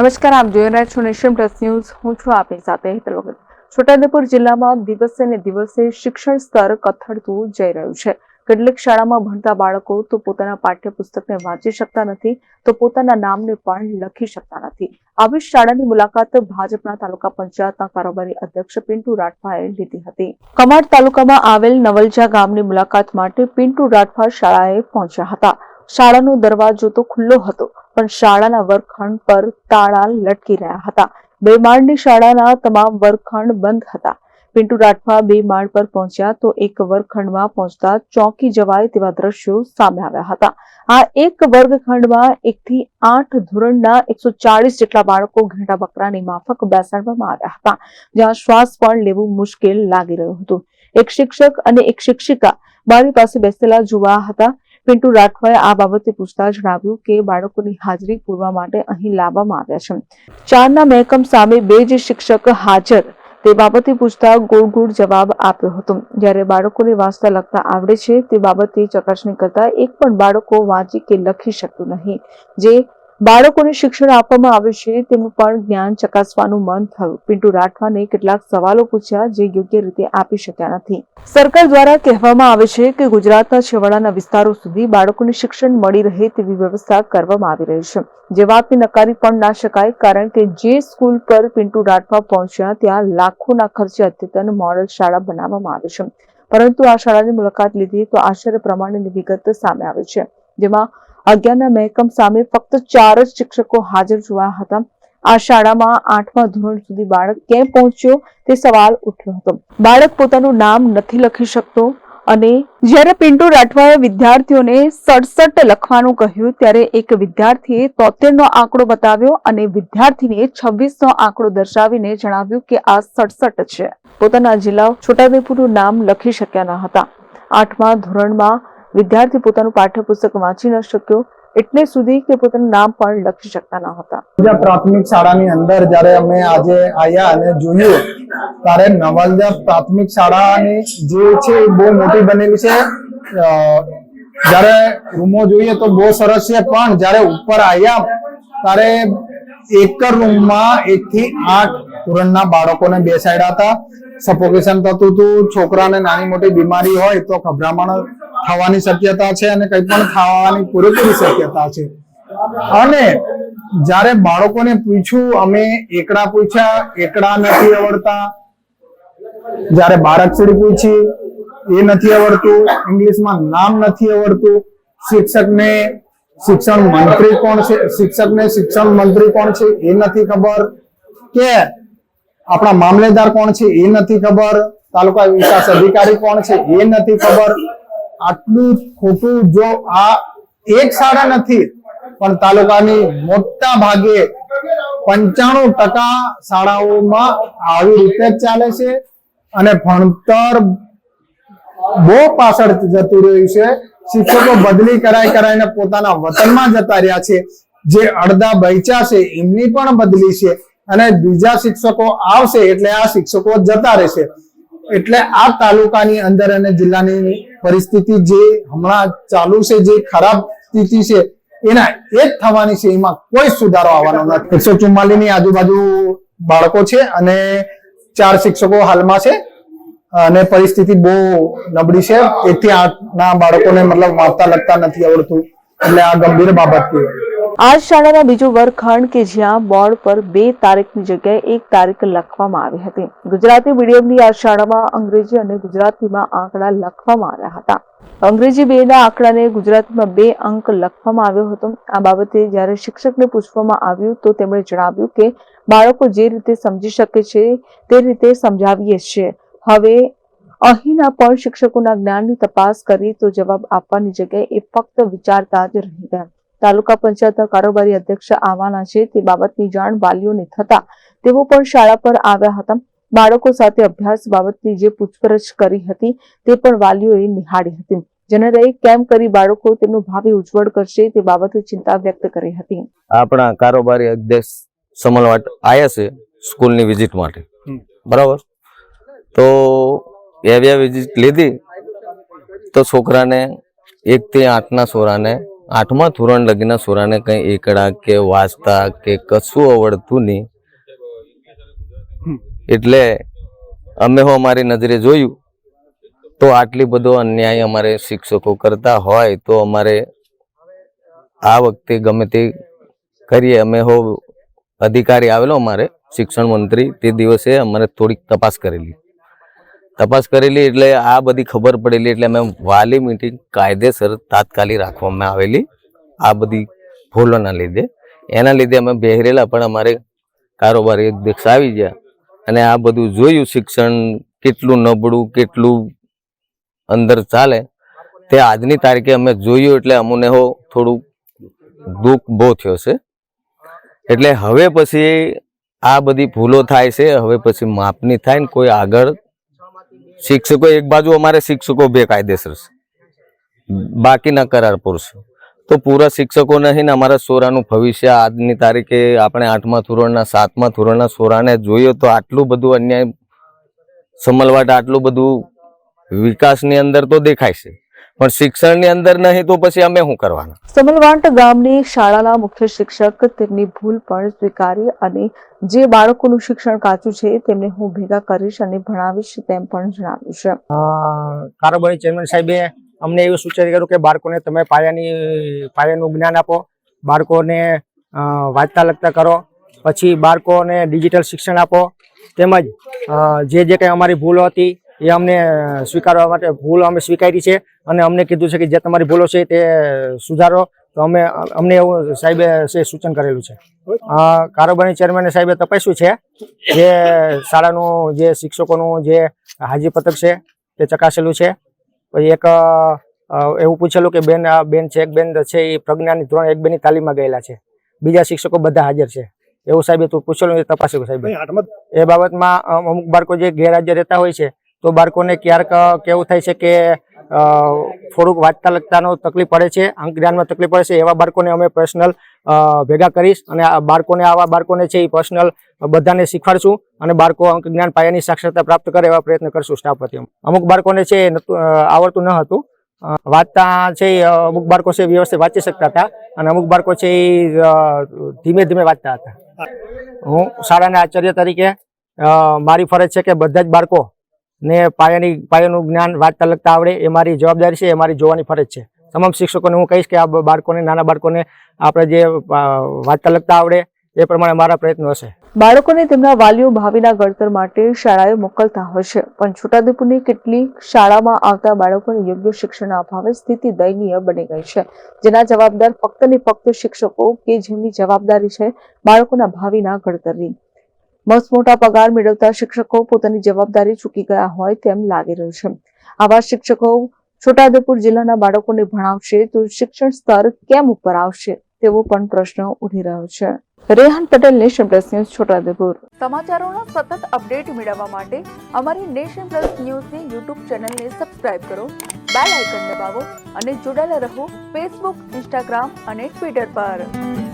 નમસ્કાર, આપ જોઈ રહ્યા છો નેશન પ્લસ ન્યૂઝ. હું છું આપની સાથે હેતલ વગર. છોટાઉદેપુર જિલ્લામાં દિવસે ને દિવસે શિક્ષણ સ્તર કથળતું જઈ રહ્યું છે. કેટલીક શાળામાં ભણતા બાળકો તો પોતાના પાઠ્યપુસ્તકને વાંચી શકતા નથી, તો પોતાના નામને પણ લખી શકતા નથી. આવી શાળાની મુલાકાત ભાજપના તાલુકા પંચાયતના કારોબારી અધ્યક્ષ પિન્ટુ રાઠવાએ લીધી હતી. કમાડ તાલુકામાં આવેલ નવલજા ગામની મુલાકાત માટે પિન્ટુ રાઠવા શાળાએ પહોંચ્યા હતા. શાળાનો દરવાજો તો ખુલ્લો હતો, પણ શાળાના વર્ગખંડ પર તાળા લટકી રહ્યા હતા. બે માળની શાળાના તમામ વર્ગખંડ બંધ હતા. પિન્ટુ રાઠવા બે માળ પર પહોંચ્યા તો એક વર્ગખંડમાં પહોંચતા ચોંકી જવાય તેવા દ્રશ્યો સામે આવ્યા હતા. આ એક વર્ગખંડમાં એકથી આઠ ધોરણના એકસો ચાળીસ જેટલા બાળકો ઘેટા બકરાની માફક બેસાડવામાં આવ્યા હતા, જ્યાં શ્વાસ પણ લેવું મુશ્કેલ લાગી રહ્યું હતું. એક શિક્ષક અને એક શિક્ષિકા બારી પાસે બેસેલા જોવા હતા. પિન્ટુ રાઠવાએ આ બાબતે પૂછતા જણાવ્યું કે બાળકોની હાજરી પૂરવા માટે અહીં લાવવામાં આવ્યા છે. ચારના મહેકમ સામે બે જ શિક્ષક હાજર તે બાબતે પૂછતા ગોળ ગોળ જવાબ આપ્યો હતો. જ્યારે બાળકોને વાંચતા લખતા આવડે છે તે બાબતે ચકાસણી કરતા એક પણ બાળકો વાંચી કે લખી શકતું નહીં. જે બાળકોને શિક્ષણ આપવામાં આવે છે તેનું પણ જ્ઞાન ચકાસવાનું મન થયું. પિન્ટુ રાઠવાને કેટલાક સવાલો પૂછ્યા જે યોગ્ય રીતે આપી શક્યા નથી. સરકાર દ્વારા કહેવામાં આવે છે કે ગુજરાતના છેવાડાના વિસ્તારો સુધી બાળકોને શિક્ષણ મળી રહે તેવી વ્યવસ્થા કરવામાં આવી રહી છે. જે વાતને નકારી પણ ના શકાય, કારણ કે જે સ્કૂલ પર પિન્ટુ રાઠવા પહોંચ્યા ત્યાં લાખોના ખર્ચે અદ્યતન મોડલ શાળા બનાવવામાં આવી છે. પરંતુ આ શાળાની મુલાકાત લીધી તો આશ્ચર્ય પ્રમાણેની વિગત સામે આવે છે, જેમાં અગિયારના મહેકમ સામે ફક્ત ચાર જ શિક્ષકો હાજર જોવા હતા. આ શાળામાં આઠમા ધોરણ સુધી બાળક કેમ પહોંચ્યો તે સવાલ ઉઠ્યો હતો. બાળક પોતાનું નામ નથી લખી શકતો અને જ્યારે પિન્ટુ રાઠવાએ વિદ્યાર્થીઓને સડસઠ લખવાનું કહ્યું ત્યારે એક વિદ્યાર્થીએ તોતેરનો આંકડો બતાવ્યો અને વિદ્યાર્થીને છવ્વીસનો આંકડો દર્શાવીને જણાવ્યું કે આ સડસઠ છે. પોતાના જિલ્લા છોટાઉદેપુરનું નામ લખી શક્યા ન હતા. આઠમા ધોરણમાં વિદ્યાર્થી પોતાનું પાઠ્યપુસ્તક વાંચી ન શક્યો એટલે સુધી કે પોતાનું નામ પણ લખી શકતા ન હતા. પ્રાથમિક શાળાની અંદર જ્યારે અમે આજે આવ્યા અને જોયું, ત્યારે નવલજા પ્રાથમિક શાળાની જે છે બહુ મોટી બનેલી છે. જ્યારે રૂમો જોઈએ તો બહુ સરસ છે, પણ જ્યારે ઉપર આવ્યા ત્યારે એક રૂમમાં એક થી આઠ ધોરણના બાળકોને બેસાડ્યા હતા. સફોકેશન થતું હતું, છોકરાને નાની મોટી બીમારી હોય તો ગભરામણ થવાની શક્યતા છે અને કંઈ પણ થવાની પૂરેપૂરી શક્યતા છે. અને જ્યારે બાળકોને પૂછ્યું અમે એકડા પૂછ્યા, એકડા નથી આવડતા. જ્યારે બારાક્ષરી પૂછી, એ નથી આવડતું, ઇંગ્લિશમાં નામ નથી આવડતું, શિક્ષકને શિક્ષણ મંત્રી કોણ છે, શિક્ષકને શિક્ષણ મંત્રી કોણ છે, એ નથી ખબર. કે આપણા મામલેદાર કોણ છે, એ નથી ખબર. તાલુકા વિકાસ અધિકારી કોણ છે, એ નથી ખબર. આટલું ખોટું જો આ એક શાળા નથી, પણ તાલુકાની મોટા ભાગે પંચાણું ટકા શાળાઓમાં આવી રીતે ચાલે છે અને ભણતર બહુ પાછળ જતું રહ્યું છે. શિક્ષકો બદલી કરાઈ કરાઈને પોતાના વતનમાં જતા રહ્યા છે. જે અડધા બૈચા છે, એમની પણ બદલી છે અને બીજા શિક્ષકો આવશે એટલે આ શિક્ષકો જતા રહેશે. એટલે આ તાલુકાની અંદર અને જિલ્લાની પરિસ્થિતિ જે હમણાં ચાલુ છે, જે ખરાબ સ્થિતિ છે, એના એ થવાની છે, એમાં કોઈ સુધારો આવવાનો નથી. એકસો ચુમ્માલીસની આજુબાજુ બાળકો છે અને ચાર શિક્ષકો હાલમાં છે અને પરિસ્થિતિ બહુ નબળી છે. એથી આ ના બાળકોને મતલબ વાંચતા લખતા નથી આવડતું. એટલે આ ગંભીર બાબત કહેવાય. આ શાળાના બીજો વર્ગખંડ કે જ્યાં બોર્ડ પર બે તારીખની જગ્યાએ એક તારીખ લખવામાં આવી હતી. ગુજરાતી મીડિયમની આ શાળામાં અંગ્રેજી અને ગુજરાતીમાં આંકડા લખવામાં આવ્યા હતા. અંગ્રેજી બે ના આંકડાને ગુજરાતીમાં બે અંક લખવામાં આવ્યો હતો. આ બાબતે જ્યારે શિક્ષકને પૂછવામાં આવ્યું તો તેમણે જણાવ્યું કે બાળકો જે રીતે સમજી શકે છે તે રીતે સમજાવીએ છીએ. હવે અહીંના પણ શિક્ષકોના જ્ઞાનની તપાસ કરી તો જવાબ આપવાની જગ્યાએ એ ફક્ત વિચારતા જ રહી ગયા. તાલુકા પંચાયતના કારોબારી અધ્યક્ષ આવવાના છે. તે બાબતની જાણ વાલીઓને થતા તેઓ પણ શાળા પર આવ્યા હતા. બાળકો સાથે અભ્યાસ બાબતની જે પૂછપરછ કરી હતી તે પણ વાલીઓએ નિહાળી હતી. જેને લઈ કેમ કરી બાળકો તેમનું ભાવિ ઉજ્જવળ કરશે તે બાબતે ચિંતા વ્યક્ત કરી હતી. આપણા કારોબારી અધ્યક્ષ સમલવાટ આવ્યા છે સ્કૂલની વિઝિટ માટે. બરાબર? તો એવ્યા વિઝિટ લીધી તો છોકરાને એક થી આઠના છોરાને આઠમા ધોરણ લગીના છોરાને કઈ એકડા કે વાંચતા કે કશું આવડતું નહીં. એટલે અમે હો અમારી નજરે જોયું તો આટલી બધો અન્યાય અમારે શિક્ષકો કરતા હોય તો અમારે આ વખતે ગમે તે કરીએ. અમે હો અધિકારી આવેલો અમારે શિક્ષણ મંત્રી તે દિવસે અમારે થોડીક તપાસ કરેલી. તપાસ કરેલી એટલે આ બધી ખબર પડેલી એટલે અમે વાલી મિટિંગ કાયદેસર તાત્કાલિક રાખવામાં આવેલી. આ બધી ભૂલોના લીધે. એના લીધે અમે બેહરેલા પણ અમારે કારોબારી અધ્યક્ષ આવી ગયા. અને આ બધું જોયું શિક્ષણ કેટલું નબળું, કેટલું અંદર ચાલે. તે આજની તારીખે અમે જોયું એટલે અમને હો થોડું દુઃખ બહુ થયો છે. એટલે હવે પછી આ બધી ભૂલો થાય છે, હવે પછી માપની થાય ને કોઈ આગળ શિક્ષકો એક બાજુ અમારે શિક્ષકો બેકાયદેસર છે. બાકીના કરાર પુરુષો તો પૂરા શિક્ષકો નહીં ને અમારા સોરાનું ભવિષ્ય આજની તારીખે આપણે આઠમા ધોરણના, સાતમા ધોરણના સોરાને જોઈએ તો આટલું બધું અન્યાય, સમલવાટ આટલું બધું વિકાસની અંદર તો દેખાય છે. પણ શિક્ષણની અંદર નહીં તો પછી અમે શું કરવાના? સમલવાંટ ગામની શાળાના મુખ્ય શિક્ષક તેમની ભૂલ પણ સ્વીકારી અને જે બાળકોનું શિક્ષણ કાચું છે તેમને હું ભેગા કરીશ અને ભણાવીશ તેમ પણ જણાવ્યું છે. કારોબારી ચેરમેન સાહેબે અમને એવું સૂચન કર્યું કે બાળકોને તમે પાયાની પાયાનું જ્ઞાન આપો બાળકોને વાંચતા લખતા કરો પછી બાળકોને ડિજિટલ શિક્ષણ આપો તેમજ જે જે કંઈ અમારી ભૂલો હતી એ અમને સ્વીકારવા માટે ભૂલ અમે સ્વીકારી છે અને અમને કીધું છે કે જે તમારી ભૂલો છે તે સુધારો. તો અમે અમને એવું સાહેબે છે સૂચન કરેલું છે. કારોબારી ચેરમેન સાહેબે તપાસ્યું છે જે શાળાનું જે શિક્ષકોનું જે હાજીપત્રક છે તે ચકાસેલું છે. પછી એક એવું પૂછેલું કે બેન આ બેન છે એક બેન છે એ પ્રજ્ઞાની ધોરણ એક બેની તાલીમમાં ગયેલા છે. બીજા શિક્ષકો બધા હાજર છે. એવું સાહેબે તું પૂછેલું એ તપાસ્યું સાહેબ. એ બાબતમાં અમુક બાળકો જે ગેરહાજર રહેતા હોય છે તો બાળકોને ક્યારેક કેવું થાય છે કે થોડુંક વાંચતા લખતાનો તકલીફ પડે છે, અંક જ્ઞાનમાં તકલીફ પડે છે, એવા બાળકોને અમે પર્સનલ ભેગા કરીશ અને બાળકોને, આવા બાળકોને છે એ પર્સનલ બધાને શીખવાડશું અને બાળકો અંક જ્ઞાન પાયાની સાક્ષરતા પ્રાપ્ત કરે એવા પ્રયત્ન કરશું સ્ટાફ પ્રત્યે અમુક બાળકોને છે આવડતું ન હતું. વાંચતા છે અમુક બાળકો છે વ્યવસ્થિત વાંચી શકતા હતા અને અમુક બાળકો છે એ ધીમે ધીમે વાંચતા હતા. હું શાળાના આચાર્ય તરીકે મારી ફરજ છે કે બધા જ બાળકો ને પાયાની પાયાનું જ્ઞાન વાંચતા લખતા આવડે, એ મારી જવાબદારી છે, એ મારી જોવાની ફરજ છે. તમામ શિક્ષકોને હું કહીશ કે આ બાળકોને, નાના બાળકોને આપણે જે વાંચતા લખતા આવડે, એ પ્રમાણે મારા પ્રયત્નો હશે. બાળકોને તેમના વાલીઓ ભાવિના ઘડતર માટે શાળાએ મોકલતા હોય છે, પણ છોટાઉદેપુરની કેટલીક શાળામાં આવતા બાળકોને યોગ્ય શિક્ષણના અભાવે સ્થિતિ દયનીય બની ગઈ છે. જેના જવાબદાર ફક્ત ને ફક્ત શિક્ષકો કે જેમની જવાબદારી છે બાળકોના ભાવિના ઘડતરની. મસ્ત મોટા પગાર મેળવતા શિક્ષકો પોતાની જવાબદારી ચૂકી ગયા હોય તેમ લાગી રહ્યું છે. આવા શિક્ષકો છોટાઉદેપુર જિલ્લાના બાળકોને ભણાવશે તો શિક્ષણ સ્તર કેમ ઉપર આવશે તેવો પણ પ્રશ્ન ઉઠી રહ્યો છે. Rehan Patel, nation plus news, Chhota Udepur. સમાચારોના સતત અપડેટ મેળવવા માટે અમારી નેશન પ્લસ ન્યૂઝની યુટ્યુબ ચેનલને સબસ્ક્રાઇબ કરો, બેલ આઇકન દબાવો અને જોડાયેલા રહો ફેસબુક, ઇન્સ્ટાગ્રામ અને ટ્વિટર પર.